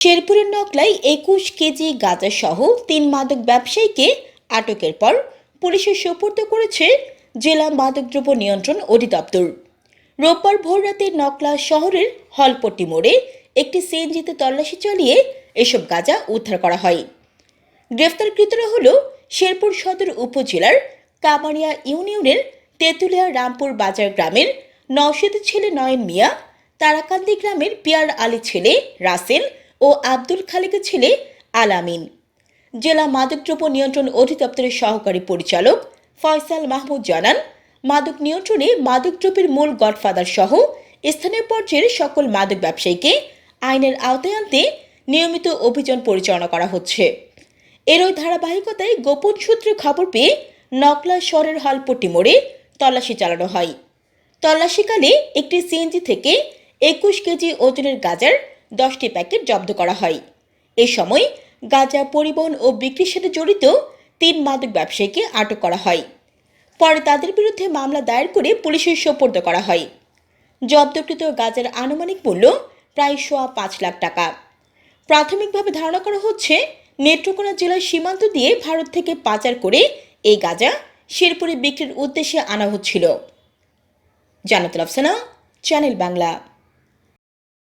শেরপুরের নকলায় একুশ কেজি গাঁজা সহ তিন মাদক ব্যবসায়ীকে আটকের পর পুলিশের সোপর্দ করেছে জেলা মাদকদ্রব্য নিয়ন্ত্রণ অধিদপ্তর। রোববার ভোররাতে নকলা শহরের হলপট্টি মোড়ে একটি সিএনজিতে তল্লাশি চালিয়ে এসব গাঁজা উদ্ধার করা হয়। গ্রেফতারকৃতরা হল শেরপুর সদর উপজেলার কামারিয়া ইউনিয়নের তেঁতুলিয়া রামপুর বাজার গ্রামের নওশেদ ছেলে নয়ন মিয়া, তারাকান্দি গ্রামের পিয়ার আলী ছেলে রাসেল ও আব্দুল খালেকের ছেলে আলামিন। জেলা মাদকদ্রব্য নিয়ন্ত্রণ অধিদপ্তরের সহকারী পরিচালক ফয়সাল মাহমুদ জানান, মাদক নিয়ন্ত্রণে মাদকদ্রব্যের মূল গডফাদার সহ স্থানীয় পর্যায়ের সকল মাদক ব্যবসায়ীকে আইনের আওতায় আনতে নিয়মিত অভিযান পরিচালনা করা হচ্ছে। এরই ধারাবাহিকতায় গোপন সূত্রে খবর পেয়ে নকলা শহরের হলপট্টি মোড়ে তল্লাশি চালানো হয়। তল্লাশিকালে একটি সিএনজি থেকে একুশ কেজি ওজনের গাঁজার দশটি প্যাকেট জব্দ করা হয়। এ সময় গাঁজা পরিবহন ও বিক্রির সাথে জড়িত তিন মাদক ব্যবসায়ীকে আটক করা হয়। পরে তাদের বিরুদ্ধে মামলা দায়ের করে পুলিশের সোপর্দ করা হয়। জব্দকৃত গাঁজার আনুমানিক মূল্য প্রায় সোয়া পাঁচ লাখ টাকা। প্রাথমিকভাবে ধারণা করা হচ্ছে, নেত্রকোনা জেলার সীমান্ত দিয়ে ভারত থেকে পাচার করে এই গাঁজা শেরপুরে বিক্রির উদ্দেশ্যে আনা হচ্ছিল। জানাতুল চ্যানেল বাংলা।